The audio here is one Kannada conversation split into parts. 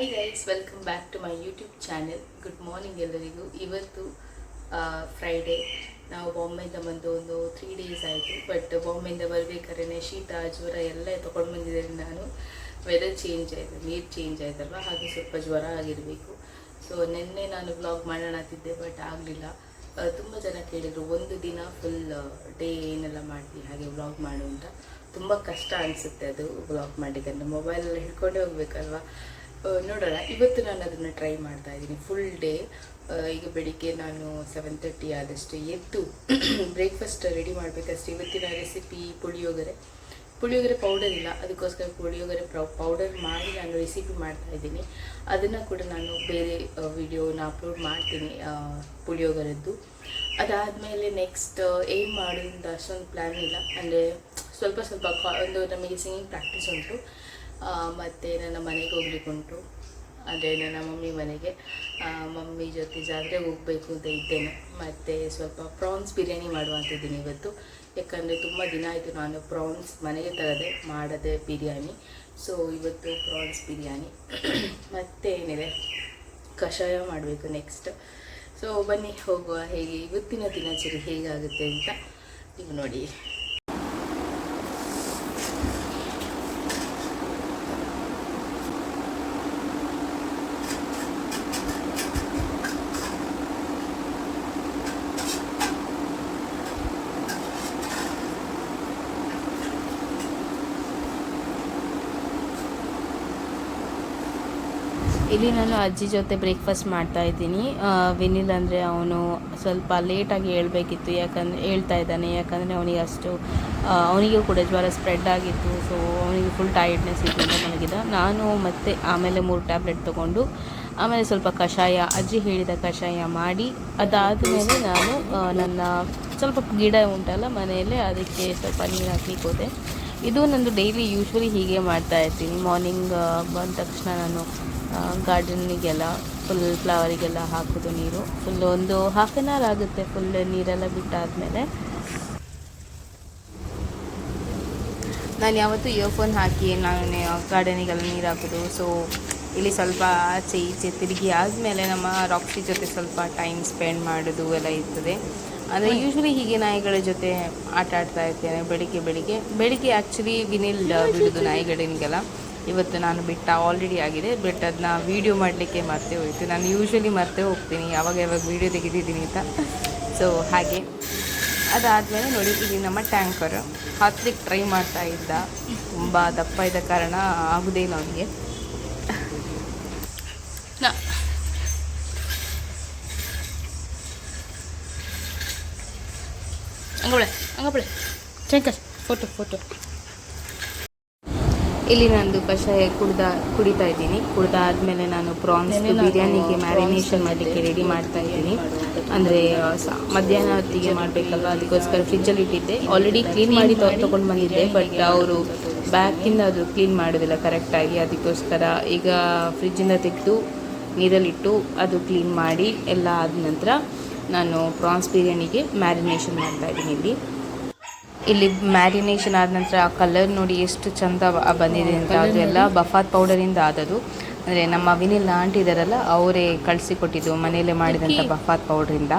Hi guys welcome back to my YouTube channel good morning ಎಲ್ಲರಿಗೂ. ಇವತ್ತು ಫ್ರೈಡೇ ನಾವು ಬಾಂಬೆಯಿಂದ ಬಂದು ಒಂದು ತ್ರೀ ಡೇಸ್ ಆಯಿತು. ಬಟ್ ಬಾಂಬೆಯಿಂದ ಬರಬೇಕಾದ್ರೆ ಶೀತ, ಜ್ವರ ಎಲ್ಲ ತೊಗೊಂಡು ಬಂದಿದ್ದೇನೆ ನಾನು. ವೆದರ್ ಚೇಂಜ್ ಆಯಿತು, ನೀರು ಚೇಂಜ್ ಆಯ್ತಲ್ವ? ಹಾಗೆ ಸ್ವಲ್ಪ ಜ್ವರ ಆಗಿರಬೇಕು. ಸೊ ನಿನ್ನೆ ನಾನು ಬ್ಲಾಗ್ ಮಾಡೋಣ ಅಂತಿದ್ದೆ ಬಟ್ ಆಗಲಿಲ್ಲ. ತುಂಬ ಜನ ಕೇಳಿದರು, ಒಂದು ದಿನ ಫುಲ್ ಡೇ ಏನೆಲ್ಲ ಮಾಡ್ತೀವಿ ಹಾಗೆ ಬ್ಲಾಗ್ ಮಾಡು ಅಂತ. ತುಂಬ ಕಷ್ಟ ಅನಿಸುತ್ತೆ ಅದು ಬ್ಲಾಗ್ ಮಾಡಿದ್ರೆ ಮೊಬೈಲಲ್ಲಿ ಹಿಡ್ಕೊಂಡೇ ಹೋಗ್ಬೇಕಲ್ವಾ? ನೋಡೋಣ. ಇವತ್ತು ನಾನು ಅದನ್ನು ಟ್ರೈ ಮಾಡ್ತಾ ಇದ್ದೀನಿ. ಫುಲ್ ಡೇ ಈಗ ಬೆಳಿಗ್ಗೆ ನಾನು ಸೆವೆನ್ ತರ್ಟಿ ಆದಷ್ಟು ಎದ್ದು ಬ್ರೇಕ್ಫಾಸ್ಟ್ ರೆಡಿ ಮಾಡಬೇಕಷ್ಟೇ ಇವತ್ತಿನ ರೆಸಿಪಿ ಪುಳಿಯೋಗರೆ. ಪುಳಿಯೋಗರೆ ಪೌಡರ್ ಇಲ್ಲ. ಅದಕ್ಕೋಸ್ಕರ ಪುಳಿಯೋಗರೆ ಪೌಡರ್ ಮಾಡಿ ನಾನು ರೆಸಿಪಿ ಮಾಡ್ತಾ ಇದ್ದೀನಿ. ಅದನ್ನು ಕೂಡ ನಾನು ಬೇರೆ ವಿಡಿಯೋನ ಅಪ್ಲೋಡ್ ಮಾಡ್ತೀನಿ ಪುಳಿಯೋಗರೆದ್ದು. ಅದಾದಮೇಲೆ ನೆಕ್ಸ್ಟ್ ಏನು ಮಾಡೋದು ಅಷ್ಟೊಂದು ಪ್ಲ್ಯಾನ್ ಇಲ್ಲ. ಅಂದರೆ ಸ್ವಲ್ಪ ಸ್ವಲ್ಪ ಒಂದು ನಮಗೆ ಸಿಂಗಿಂಗ್ ಪ್ರಾಕ್ಟೀಸ್ ಉಂಟು. ಮತ್ತು ನನ್ನ ಮನೆಗೆ ಹೋಗ್ಲಿಕ್ಕುಂಟು. ಅಂದರೆ ನನ್ನ ಮಮ್ಮಿ ಮನೆಗೆ. ಮಮ್ಮಿ ಜೊತೆ ಜಾತ್ರೆಗೆ ಹೋಗಬೇಕು ಅಂತ ಇದ್ದೇನೆ. ಮತ್ತು ಸ್ವಲ್ಪ ಪ್ರಾನ್ಸ್ ಬಿರಿಯಾನಿ ಮಾಡುವಂಥದ್ದೀನಿ ಇವತ್ತು. ಯಾಕಂದರೆ ತುಂಬ ದಿನ ಆಯಿತು ನಾನು ಪ್ರಾನ್ಸ್ ಮನೆಗೆ ತರದೆ ಮಾಡದೆ ಬಿರಿಯಾನಿ. ಸೊ ಇವತ್ತು ಪ್ರಾನ್ಸ್ ಬಿರಿಯಾನಿ. ಮತ್ತು ಏನಿದೆ? ಕಷಾಯ ಮಾಡಬೇಕು ನೆಕ್ಸ್ಟ್ ಸೊ ಬನ್ನಿ ಹೋಗುವ ಹೇಗೆ? ಇವತ್ತಿನ ದಿನಚರಿ ಹೇಗಾಗುತ್ತೆ ಅಂತ ನೀವು ನೋಡಿ. ಇಲ್ಲಿ ನಾನು ಅಜ್ಜಿ ಜೊತೆ ಬ್ರೇಕ್ಫಾಸ್ಟ್ ಮಾಡ್ತಾ ಇದ್ದೀನಿ. ವಿನಿಲ್ ಅಂದರೆ ಅವನು ಸ್ವಲ್ಪ ಲೇಟಾಗಿ ಹೇಳ್ಬೇಕಿತ್ತು. ಯಾಕಂದರೆ ಹೇಳ್ತಾ ಇದ್ದಾನೆ. ಯಾಕಂದರೆ ಅವನಿಗೆ ಅಷ್ಟು ಅವನಿಗೂ ಕೂಡ ಜ್ವರ ಸ್ಪ್ರೆಡ್ ಆಗಿತ್ತು. ಸೊ ಅವನಿಗೆ ಫುಲ್ ಟೈರ್ಡ್ನೆಸ್ ಇತ್ತು ಅಂತ ನಾನು ಮತ್ತೆ ಆಮೇಲೆ ಮೂರು ಟ್ಯಾಬ್ಲೆಟ್ ತೊಗೊಂಡು, ಆಮೇಲೆ ಸ್ವಲ್ಪ ಕಷಾಯ, ಅಜ್ಜಿ ಹೇಳಿದ ಕಷಾಯ ಮಾಡಿ ಅದಾದಮೇಲೆ ನಾನು ನನ್ನ ಸ್ವಲ್ಪ ಗಿಡ ಉಂಟಲ್ಲ ಮನೆಯಲ್ಲೇ, ಅದಕ್ಕೆ ಸ್ವಲ್ಪ ನೀರು ಹಾಕ್ಲಿಕ್ಕೆ ಹೋದೆ ಇದು ನಂದು ಡೈಲಿ ಯೂಶ್ವಲಿ ಹೀಗೆ ಮಾಡ್ತಾ ಇರ್ತೀನಿ. ಮಾರ್ನಿಂಗ್ ಬಂದ ತಕ್ಷಣ ನಾನು ಗಾರ್ಡನಿಗೆಲ್ಲ ಫುಲ್ ಫ್ಲವರಿಗೆಲ್ಲ ಹಾಕೋದು ನೀರು. ಫುಲ್ ಒಂದು ಹಾಫ್ ಆನ್ ಅವರ್ ಆಗುತ್ತೆ ಫುಲ್ ನೀರೆಲ್ಲ ಬಿಟ್ಟಾದಮೇಲೆ. ನಾನು ಯಾವತ್ತೂ ಇಯರ್ಫೋನ್ ಹಾಕಿ ನಾನು ಗಾರ್ಡನಿಗೆಲ್ಲ ನೀರು ಹಾಕೋದು. ಸೊ ಇಲ್ಲಿ ಸ್ವಲ್ಪ ಆಚೆ ಈಚೆ ತಿರುಗಿ ಆದಮೇಲೆ ನಮ್ಮ ರಾಕ್ಸಿ ಜೊತೆ ಸ್ವಲ್ಪ ಟೈಮ್ ಸ್ಪೆಂಡ್ ಮಾಡೋದು ಎಲ್ಲ ಇರ್ತದೆ. ಅಂದರೆ ಯೂಶ್ವಲಿ ಹೀಗೆ ನಾಯಿಗಳ ಜೊತೆ ಆಟ ಆಡ್ತಾ ಇರ್ತೇನೆ ಬೆಳಿಗ್ಗೆ ಬೆಳಿಗ್ಗೆ. ಬೆಳಿಗ್ಗೆ ಆ್ಯಕ್ಚುಲಿ ವಿನಿಲ್ ಬಿಡೋದು ನಾಯಿಗಳಿಗೆಲ್ಲ. ಇವತ್ತು ನಾನು ಬಿಟ್ಟ ಆಲ್ರೆಡಿ ಆಗಿದೆ. ಬಟ್ ಅದನ್ನ ವೀಡಿಯೋ ಮಾಡಲಿಕ್ಕೆ ಮರ್ತೇ ಹೋಯಿತು. ನಾನು ಯೂಶ್ವಲಿ ಮರ್ತೇ ಹೋಗ್ತೀನಿ. ಯಾವಾಗ ಯಾವಾಗ ವೀಡಿಯೋ ತೆಗೆದಿದ್ದೀನಿ ಅಂತ. ಸೊ ಹಾಗೆ. ಅದಾದಮೇಲೆ ನೋಡಿ ಇಲ್ಲಿ ನಮ್ಮ ಟ್ಯಾಂಕರ್ ಹತ್ತಲಿಕ್ಕೆ ಟ್ರೈ ಮಾಡ್ತಾ ಇದ್ದ. ತುಂಬ ದಪ್ಪ ಇದ್ದ ಕಾರಣ ಆಗುದೇ ಇಲ್ಲ ಅವನಿಗೆ. ಹಂಗಳೆ ಹಂಗಬಳೆ ಟ್ಯಾಂಕರ್ ಫೋಟೋ ಫೋಟೋ ಇಲ್ಲಿ ನಂದು ಕಷಾಯ ಕುಡ್ದ ಕುಡಿತಾ ಇದ್ದೀನಿ. ಕುಡ್ದಾದ್ಮೇಲೆ ನಾನು ಪ್ರಾನ್ಸ್ ಬಿರಿಯಾನಿಗೆ ಮ್ಯಾರಿನೇಷನ್ ಮಾಡಲಿಕ್ಕೆ ರೆಡಿ ಮಾಡ್ತಾ ಇದ್ದೀನಿ. ಅಂದರೆ ಮಧ್ಯಾಹ್ನ ಹೊತ್ತಿಗೆ ಮಾಡಬೇಕಲ್ವ? ಅದಕ್ಕೋಸ್ಕರ ಫ್ರಿಜ್ಜಲ್ಲಿ ಇಟ್ಟಿದ್ದೆ. ಆಲ್ರೆಡಿ ಕ್ಲೀನ್ ಮಾಡಿ ತೊಗೊಂಡು ಬಂದಿದ್ದೆ ಬಟ್ ಅವರು ಬ್ಯಾಕಿಂದ ಅದು ಕ್ಲೀನ್ ಮಾಡೋದಿಲ್ಲ ಕರೆಕ್ಟಾಗಿ ಅದಕ್ಕೋಸ್ಕರ ಈಗ ಫ್ರಿಜ್ಜಿಂದ ತೆಗೆದು ನೀರಲ್ಲಿಟ್ಟು ಅದು ಕ್ಲೀನ್ ಮಾಡಿ ಎಲ್ಲ ಆದ ನಂತರ ನಾನು ಪ್ರಾನ್ಸ್ ಬಿರಿಯಾನಿಗೆ ಮ್ಯಾರಿನೇಷನ್ ಮಾಡ್ತಾ ಇದ್ದೀನಿ ಇಲ್ಲಿ. ಇಲ್ಲಿ ಮ್ಯಾರಿನೇಷನ್ ಆದ ನಂತರ ಆ ಕಲರ್ ನೋಡಿ ಎಷ್ಟು ಚಂದ ಬಂದಿದೆ ಅಂತ. ಅದೆಲ್ಲ ಬಫಾತ್ ಪೌಡರಿಂದ ಆದದು ಅಂದರೆ ನಮ್ಮ ವಿನಿಲ್ ಆಂಟಿ ಇದಾರಲ್ಲ ಅವರೇ ಕಳಿಸಿಕೊಟ್ಟಿದ್ದು ಮನೆಯಲ್ಲೇ ಮಾಡಿದಂಥ ಬಫಾತ್ ಪೌಡ್ರಿಂದ.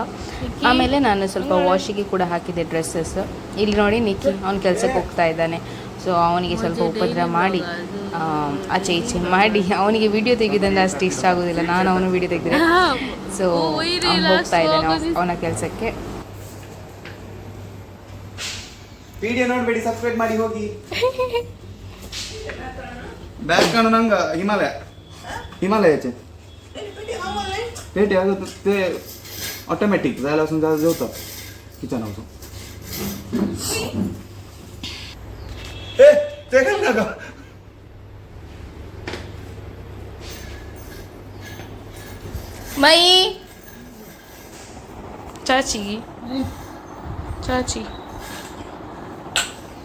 ಆಮೇಲೆ ನಾನು ಸ್ವಲ್ಪ ವಾಶಿಗೆ ಕೂಡ ಹಾಕಿದ್ದೆ ಡ್ರೆಸ್ಸಸ್ ಇಲ್ಲಿ ನೋಡಿ ನಿಕ್ಕಿ ಅವ್ನ ಕೆಲಸಕ್ಕೆ ಹೋಗ್ತಾ ಇದ್ದಾನೆ. ಸೊ ಅವನಿಗೆ ಸ್ವಲ್ಪ ಉಪದ್ರ ಮಾಡಿ ಆಚೆ ಈಚೆ ಮಾಡಿ. ಅವನಿಗೆ ವಿಡಿಯೋ ತೆಗೆದಂದ್ರೆ ಅಷ್ಟು ಇಷ್ಟ ಆಗೋದಿಲ್ಲ. ನಾನು ಅವನು ವಿಡಿಯೋ ತೆಗೆದ್ರೆ. ಸೊ ಅವ್ನು ಹೋಗ್ತಾ ಇದ್ದಾನೆ ಅವ- ಅವನ ಕೆಲಸಕ್ಕೆ. ವಿಡಿಯೋ ನೋಡ್ಬೇಡಿ ಸಬ್ಸ್ಕ್ರೈಬ್ ಮಾಡಿ ಹೋಗಿ ಬ್ಯಾಗ್ ಕಾಣು ನಂಗ ಹಿಮಾಲಯ हिमालय याचे पेट आहे अगं ते ऑटोमॅटिक जायला असून जायला जेवतं किचन असून ए ते काय ना गं ಮೈ ಚಾಚಿ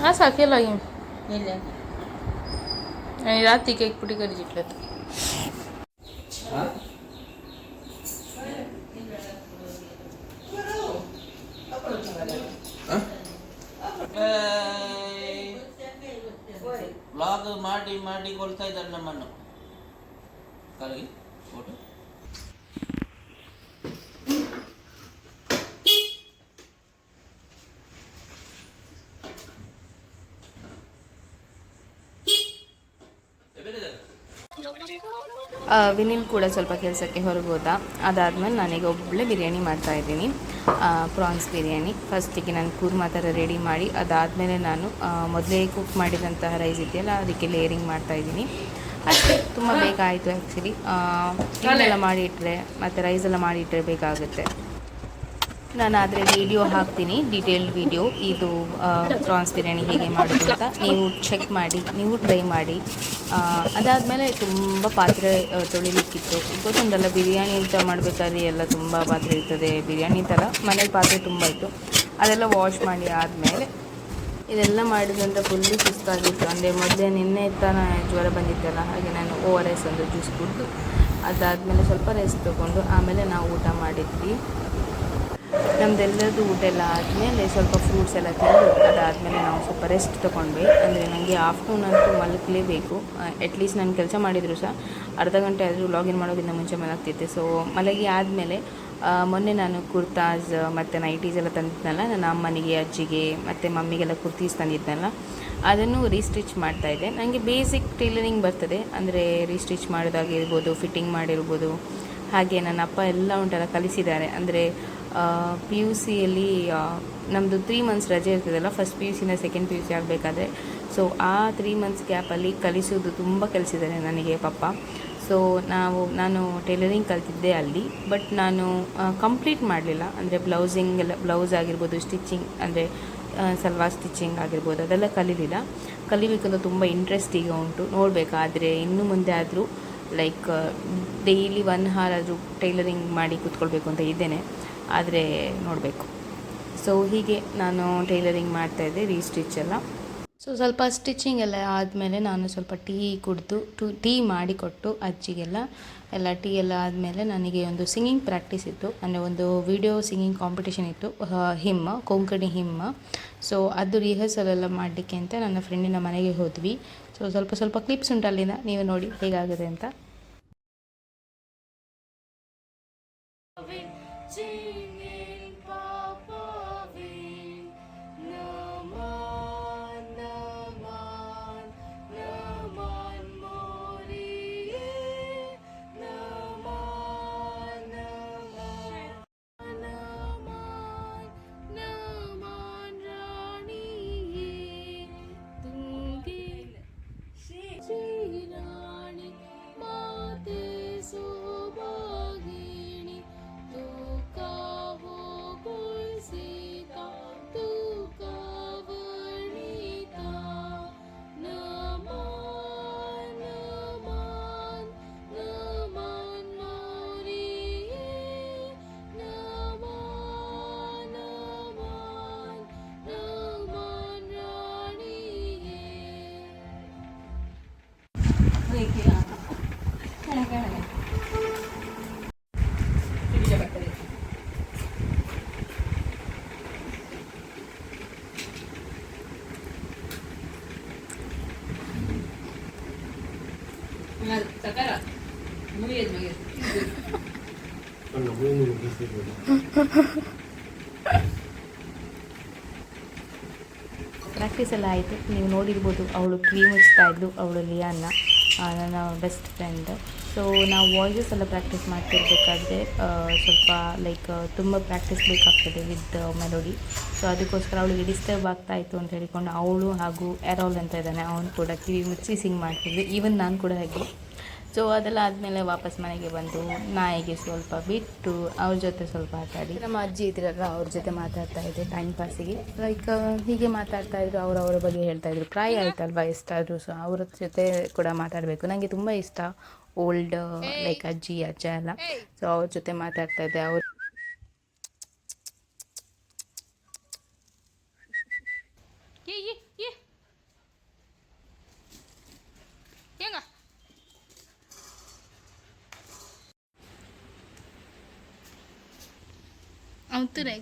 આશા કેલા એમ અને રાતે કંઈક પૂરી કરી જેટલે ಬ್ಲಾಗ್ ಮಾಡಿ ಮಾಡಿ ಕೊಡ್ತಾ ಇದ್ದಾರೆ ನಮ್ಮನ್ನು ಕಲಗಿ ಫೋಟೋ ವಿನಿಲ್ ಕೂಡ ಸ್ವಲ್ಪ ಕೆಲಸಕ್ಕೆ ಹೊರಗೆ ಹೋದ ಅದಾದಮೇಲೆ ನಾನೀಗ ಒಬ್ಬಳೆ ಬಿರಿಯಾನಿ ಮಾಡ್ತಾ ಇದ್ದೀನಿ. ಪ್ರಾನ್ಸ್ ಬಿರಿಯಾನಿ. ಫಸ್ಟಿಗೆ ನಾನು ಕೂರ್ಮಾ ಥರ ರೆಡಿ ಮಾಡಿ ಅದಾದಮೇಲೆ ನಾನು ಮೊದಲೇ ಕುಕ್ ಮಾಡಿದಂತಹ ರೈಸ್ ಇದೆಯಲ್ಲ ಅದಕ್ಕೆ ಲೇಯರಿಂಗ್ ಮಾಡ್ತಾ ಇದ್ದೀನಿ. ಅಷ್ಟೇ ತುಂಬ ಬೇಗ ಆಯಿತು ಆ್ಯಕ್ಚುಲಿ ಎಲ್ಲ ಮಾಡಿಟ್ರೆ ಮತ್ತು ರೈಸ್ ಎಲ್ಲ ಬೇಗ ಬೇಕಾಗುತ್ತೆ. ನಾನು ಆದರೆ ವಿಡಿಯೋ ಹಾಕ್ತೀನಿ ಡೀಟೇಲ್ಡ್ ವಿಡಿಯೋ ಇದು ಪ್ರಾನ್ಸ್ ಬಿರಿಯಾನಿ ಹೇಗೆ ಮಾಡೋದು ಅಂತ ನೀವು ಚೆಕ್ ಮಾಡಿ, ನೀವು ಟ್ರೈ ಮಾಡಿ. ಅದಾದಮೇಲೆ ತುಂಬ ಪಾತ್ರೆ ತೊಳಿಲಿಕ್ಕಿತ್ತು. ಗೊತ್ತೊಂದಲ್ಲ ಬಿರಿಯಾನಿ ಅಂತ ಮಾಡಬೇಕಾದ್ರೆ ಎಲ್ಲ ತುಂಬ ಪಾತ್ರೆ ಇರ್ತದೆ. ಬಿರಿಯಾನಿ ಥರ ಮನೇಲಿ ಪಾತ್ರೆ ತುಂಬ ಇತ್ತು. ಅದೆಲ್ಲ ವಾಶ್ ಮಾಡಿ ಆದಮೇಲೆ ಇದೆಲ್ಲ ಮಾಡಿದಂಥ ಫುಲ್ಲು ಸುಸ್ತಾಗಿತ್ತು. ಅಂದರೆ ಮೊದಲೇ ನಿನ್ನೆ ತಾನ ಜ್ವರ ಬಂದಿತ್ತಲ್ಲ, ಹಾಗೆ ನಾನು ಓ ಆರ್ ಎಸ್ ಒಂದು ಜ್ಯೂಸ್ ಕುಡಿದು ಅದಾದಮೇಲೆ ಸ್ವಲ್ಪ ರೆಸ್ಟ್ ತೊಗೊಂಡು ಆಮೇಲೆ ನಾವು ಊಟ ಮಾಡಿದ್ವಿ. ನಮ್ದೆಲ್ಲರದ್ದು ಊಟ ಎಲ್ಲ ಆದಮೇಲೆ ಸ್ವಲ್ಪ ಫ್ರೂಟ್ಸ್ ಎಲ್ಲ ತಿಂದು ಅದಾದಮೇಲೆ ನಾವು ಸ್ವಲ್ಪ ರೆಸ್ಟ್ ತೊಗೊಂಡ್ವಿ. ಅಂದರೆ ನನಗೆ ಆಫ್ಟರ್ನೂನ್ ಅಂತೂ ಮಲಗಲೇಬೇಕು. ಅಟ್ಲೀಸ್ಟ್ ನಾನು ಕೆಲಸ ಮಾಡಿದ್ರು ಸಹ. ಅರ್ಧ ಗಂಟೆ ಆದರೂ ಲಾಗಿನ್ ಮಾಡೋದಕ್ಕಿಂತ ಮುಂಚೆ ಮಲಗ್ತಿದ್ದೆ. ಸೊ ಮಲಗಿ ಆದಮೇಲೆ ಮೊನ್ನೆ ನಾನು ಕುರ್ತಾಸ್, ಮತ್ತು ನೈಟೀಸ್ ಎಲ್ಲ ತಂದಿದ್ನಲ್ಲ, ನನ್ನ ಅಮ್ಮನಿಗೆ, ಅಜ್ಜಿಗೆ, ಮತ್ತು ಮಮ್ಮಿಗೆಲ್ಲ ಕುರ್ತೀಸ್ ತಂದಿದ್ನಲ್ಲ, ಅದನ್ನು ರೀಸ್ಟಿಚ್ ಮಾಡ್ತಾ ಇದ್ದೆ. ನನಗೆ ಬೇಸಿಕ್ ಟೈಲರಿಂಗ್ ಬರ್ತದೆ. ಅಂದರೆ ರೀಸ್ಟಿಚ್ ಮಾಡೋದಾಗಿರ್ಬೋದು ಫಿಟ್ಟಿಂಗ್ ಮಾಡಿರ್ಬೋದು, ಹಾಗೆ ನನ್ನ ಅಪ್ಪ ಎಲ್ಲ ಉಂಟಲ್ಲ ಕಲಿಸಿದ್ದಾರೆ. ಅಂದರೆ ಪಿ ಯು ಸಿಯಲ್ಲಿ ನಮ್ಮದು ತ್ರೀ ಮಂತ್ಸ್ ರಜೆ ಇರ್ತದಲ್ಲ ಫಸ್ಟ್ ಪಿ ಯು ಸಿನ ಸೆಕೆಂಡ್ ಪಿ ಯು ಸಿ ಆಗಬೇಕಾದ್ರೆ. ಸೊ ಆ ತ್ರೀ ಮಂತ್ಸ್ ಗ್ಯಾಪಲ್ಲಿ ಕಲಿಸೋದು ತುಂಬ ಕಲಿಸಿದ್ದಾರೆ ನನಗೆ ಪಪ್ಪ ಸೊ ನಾವು, ನಾನು ಟೈಲರಿಂಗ್ ಕಲ್ತಿದ್ದೆ ಅಲ್ಲಿ ಬಟ್ ನಾನು ಕಂಪ್ಲೀಟ್ ಮಾಡಲಿಲ್ಲ. ಅಂದರೆ ಬ್ಲೌಸಿಂಗ್ ಎಲ್ಲ ಬ್ಲೌಸ್ ಆಗಿರ್ಬೋದು ಸ್ಟಿಚಿಂಗ್ ಅಂದರೆ ಸಲ್ವಾರ್ ಸ್ಟಿಚಿಂಗ್ ಆಗಿರ್ಬೋದು, ಅದೆಲ್ಲ ಕಲೀಲಿಲ್ಲ. ಕಲಿಬೇಕಂತ ತುಂಬ ಇಂಟ್ರೆಸ್ಟ್ ಈಗ ಉಂಟು. ನೋಡಬೇಕಾದ್ರೆ ಇನ್ನು ಮುಂದೆ ಆದರೂ ಲೈಕ್ ಡೈಲಿ ಒನ್ ಹಾರ್ ಆದರೂ ಟೈಲರಿಂಗ್ ಮಾಡಿ ಕೂತ್ಕೊಳ್ಬೇಕು ಅಂತ ಇದ್ದೇನೆ. ಆದರೆ ನೋಡಬೇಕು. ಸೊ ಹೀಗೆ ನಾನು ಟೈಲರಿಂಗ್ ಮಾಡ್ತಾಯಿದ್ದೆ ರೀಸ್ಟಿಚ್ ಎಲ್ಲ. ಸೊ ಸ್ವಲ್ಪ ಸ್ಟಿಚಿಂಗ್ ಎಲ್ಲ ಆದಮೇಲೆ ನಾನು ಸ್ವಲ್ಪ ಟೀ ಕುಡಿದು, ಟು, ಟೀ ಮಾಡಿಕೊಟ್ಟು ಅಜ್ಜಿಗೆಲ್ಲ, ಎಲ್ಲ ಟೀ ಎಲ್ಲ ಆದಮೇಲೆ ನನಗೆ ಒಂದು ಸಿಂಗಿಂಗ್ ಪ್ರಾಕ್ಟೀಸ್ ಇತ್ತು. ಅಂದರೆ ಒಂದು ವಿಡಿಯೋ ಸಿಂಗಿಂಗ್ ಕಾಂಪಿಟೇಷನ್ ಇತ್ತು ಹಿಮ್ಮ, ಕೊಂಕಣಿ ಹಿಮ್ಮ. ಸೊ ಅದು ರಿಹರ್ಸಲ್ ಎಲ್ಲ ಮಾಡಲಿಕ್ಕೆ ಅಂತ ನನ್ನ ಫ್ರೆಂಡಿನ ಮನೆಗೆ ಹೋದ್ವಿ. ಸೊ ಸ್ವಲ್ಪ ಸ್ವಲ್ಪ ಕ್ಲಿಪ್ಸ್ ಉಂಟು ಅಲ್ಲಿಂದ, ನೀವು ನೋಡಿ ಹೇಗಾಗುತ್ತೆ ಅಂತ. ಪ್ರಾಕ್ಟೀಸ್ ಎಲ್ಲ ಆಯಿತು ನೀವು ನೋಡಿರ್ಬೋದು ಅವಳು ಕ್ರೀಮ್ ಹಚ್ತಾ ಇದ್ಲು ಅವಳು ಲಿಯಾನ್ನ ನನ್ನ ಬೆಸ್ಟ್ ಫ್ರೆಂಡ್ ಸೊ ನಾವು ವಾಯ್ಸಸ್ ಎಲ್ಲ ಪ್ರಾಕ್ಟೀಸ್ ಮಾಡ್ತಿರ್ಬೇಕಾದ್ರೆ ಸ್ವಲ್ಪ ಲೈಕ್ ತುಂಬ ಪ್ರಾಕ್ಟೀಸ್ ಬೇಕಾಗ್ತದೆ ವಿತ್ ಮೆಲೋಡಿ ಸೊ ಅದಕ್ಕೋಸ್ಕರ ಅವಳಿಗೆ ಡಿಸ್ಟರ್ಬ್ ಆಗ್ತಾ ಇತ್ತು ಅಂತ ಹೇಳಿಕೊಂಡು ಅವಳು ಹಾಗೂ ಎರೋಲ್ ಅಂತ ಇದ್ದಾನೆ, ಅವನು ಕೂಡ ಕಿವಿ ಮುಚ್ಚಿ ಸಿಂಗ್ ಮಾಡ್ತಿದ್ವಿ. ಈವನ್ ನಾನು ಕೂಡ ಹಾಗೆ. ಸೊ ಅದೆಲ್ಲ ಆದಮೇಲೆ ವಾಪಸ್ ಮನೆಗೆ ಬಂದು ನಾಯಿಗೆ ಸ್ವಲ್ಪ ಬಿಟ್ಟು ಅವ್ರ ಜೊತೆ ಸ್ವಲ್ಪ ಆಟಾಡಿ. ನಮ್ಮ ಅಜ್ಜಿ ಇದ್ರಲ್ಲ, ಅವ್ರ ಜೊತೆ ಮಾತಾಡ್ತಾ ಇದ್ದೆ ಟೈಮ್ ಪಾಸಿಗೆ ಲೈಕ್ ಹೀಗೆ ಮಾತಾಡ್ತಾ ಇದ್ರು, ಅವ್ರ ಅವರ ಬಗ್ಗೆ ಹೇಳ್ತಾ ಇದ್ರು. ಪ್ರಾಯ ಆಯ್ತಲ್ವಾ ಎಷ್ಟಾದರೂ ಸೊ ಅವ್ರ ಜೊತೆ ಕೂಡ ಮಾತಾಡಬೇಕು. ನನಗೆ ತುಂಬ ಇಷ್ಟ ಓಲ್ಡ್ ಲೈಕ್ ಅಜ್ಜಿ, ಅಜ್ಜ ಎಲ್ಲ. ಸೊ ಅವ್ರ ಜೊತೆ ಮಾತಾಡ್ತಾ ಇದ್ದೆ. ಅವ್ರು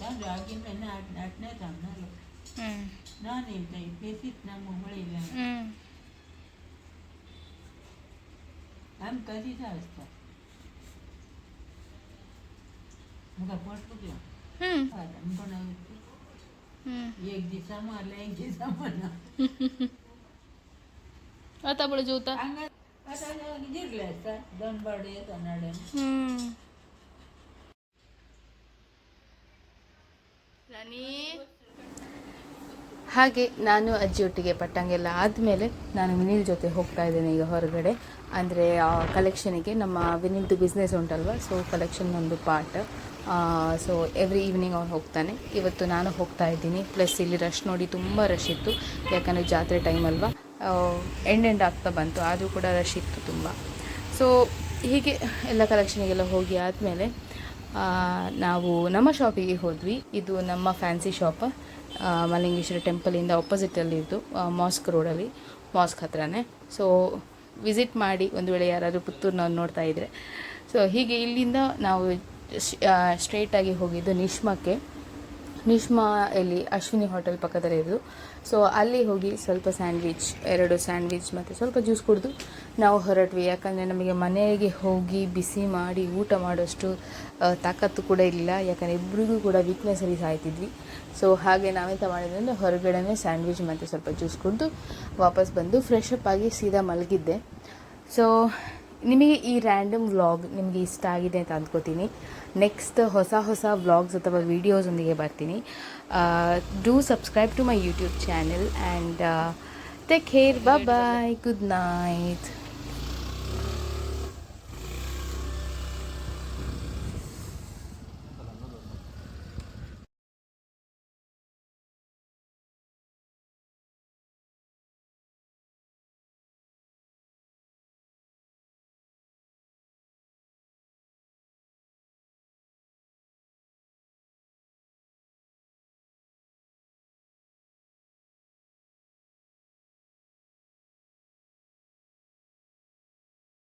ರಾಗಿ ಬೆಲ್ಲ ಅಟ್ನೇ ತಂದರು ನಾನು ಇದ್ದೆ ಬೇಸಿತ್ತು ನಮ್ಮ ಮೊಗಳಿಲ್ಲ આમ કરી જાય છે મુકા પોટ પૂક્યો હમ પણ એક દિશામાં એટલે એક દિશામાં ના હતા આપણે જોતા આંગણ હતા જીરલે હતા દંડ બળે તનાડે હમ ಹಾಗೆ ನಾನು ಅಜ್ಜಿಯೊಟ್ಟಿಗೆ ಪಟ್ಟಂಗೆಲ್ಲ ಆದಮೇಲೆ ನಾನು ವಿನಿಲ್ ಜೊತೆ ಹೋಗ್ತಾ ಇದ್ದೇನೆ ಈಗ ಹೊರಗಡೆ. ಅಂದರೆ ಕಲೆಕ್ಷನಿಗೆ ನಮ್ಮ ವಿನಿಲ್ದು ಬಿಸ್ನೆಸ್ ಉಂಟಲ್ವ? ಸೊ ಕಲೆಕ್ಷನ್ ಒಂದು ಪಾರ್ಟ್ ಸೊ ಎವ್ರಿ ಈವ್ನಿಂಗ್ ಅವ್ನು ಹೋಗ್ತಾನೆ. ಇವತ್ತು ನಾನು ಹೋಗ್ತಾ ಇದ್ದೀನಿ. ಪ್ಲಸ್ ಇಲ್ಲಿ ರಶ್ ನೋಡಿ ತುಂಬ ರಶ್ ಇತ್ತು. ಯಾಕಂದರೆ ಜಾತ್ರೆ ಟೈಮ್ ಅಲ್ವಾ? ಎಂಡ್ ಎಂಡ್ ಆಗ್ತಾ ಬಂತು. ಆದರೂ ಕೂಡ ರಶ್ ಇತ್ತು ತುಂಬ. ಸೊ ಹೀಗೆ ಎಲ್ಲ ಕಲೆಕ್ಷನಿಗೆಲ್ಲ ಹೋಗಿ ಆದಮೇಲೆ ನಾವು ನಮ್ಮ ಶಾಪಿಗೆ ಹೋದ್ವಿ. ಇದು ನಮ್ಮ ಫ್ಯಾನ್ಸಿ ಶಾಪ್. ಮಲ್ಲಿಂಗೇಶ್ವರ ಟೆಂಪಲಿಂದ ಆಪೋಸಿಟಲ್ಲಿದ್ದು ಮಾಸ್ಕ್ ರೋಡಲ್ಲಿ ಮಾಸ್ಕ್ ಹತ್ರನೇ. ಸೊ ವಿಸಿಟ್ ಮಾಡಿ ಒಂದು ವೇಳೆ ಯಾರಾದರೂ ಪುತ್ತೂರಿನವ್ರು ನೋಡ್ತಾ ಇದ್ದರೆ ಸೊ ಹೀಗೆ ಇಲ್ಲಿಂದ ನಾವು ಸ್ಟ್ರೇಟಾಗಿ ಹೋಗಿದ್ದು ನಿಶ್ಮಕ್ಕೆ ನಿಶ್ಮಾ ಎಲ್ಲಿ ಅಶ್ವಿನಿ ಹೋಟೆಲ್ ಪಕ್ಕದಲ್ಲಿ ಇರೋದು. ಸೊ ಅಲ್ಲಿ ಹೋಗಿ ಸ್ವಲ್ಪ ಸ್ಯಾಂಡ್ವಿಚ್ ಎರಡು ಸ್ಯಾಂಡ್ವಿಚ್ ಮತ್ತು ಸ್ವಲ್ಪ ಜ್ಯೂಸ್ ಕುಡಿದು ನಾವು ಹೊರಟ್ವಿ. ಯಾಕಂದರೆ ನಮಗೆ ಮನೆಗೆ ಹೋಗಿ ಬಿಸಿ ಮಾಡಿ ಊಟ ಮಾಡೋಷ್ಟು ತಾಕತ್ತು ಕೂಡ ಇಲ್ಲ ಯಾಕಂದರೆ ಇಬ್ಬರಿಗೂ ಕೂಡ ವೀಕ್ನೆಸ್ಸಲ್ಲಿ ಸಾಯ್ತಿದ್ವಿ. ಸೊ ಹಾಗೆ ನಾವೆಂತ ಮಾಡಿದ್ವಿ ಅಂದರೆ ಹೊರಗಡೆನೇ ಸ್ಯಾಂಡ್ವಿಚ್ ಮತ್ತು ಸ್ವಲ್ಪ ಜ್ಯೂಸ್ ಕುಡಿದು ವಾಪಸ್ ಬಂದು ಫ್ರೆಶ್ ಅಪ್ ಆಗಿ ಸೀದಾ ಮಲಗಿದ್ದೆ. ಸೊ ನಿಮಗೆ ಈ ರ್ಯಾಂಡಮ್ ವ್ಲಾಗ್ ನಿಮಗೆ ಇಷ್ಟ ಆಗಿದೆ ಅಂತ ಅಂದ್ಕೋತೀನಿ. ನೆಕ್ಸ್ಟ್ ಹೊಸ ಹೊಸ ವ್ಲಾಗ್ಸ್ ಅಥವಾ ವೀಡಿಯೋಸೊಂದಿಗೆ ಬರ್ತೀನಿ. Do subscribe to my YouTube channel and take care bye good night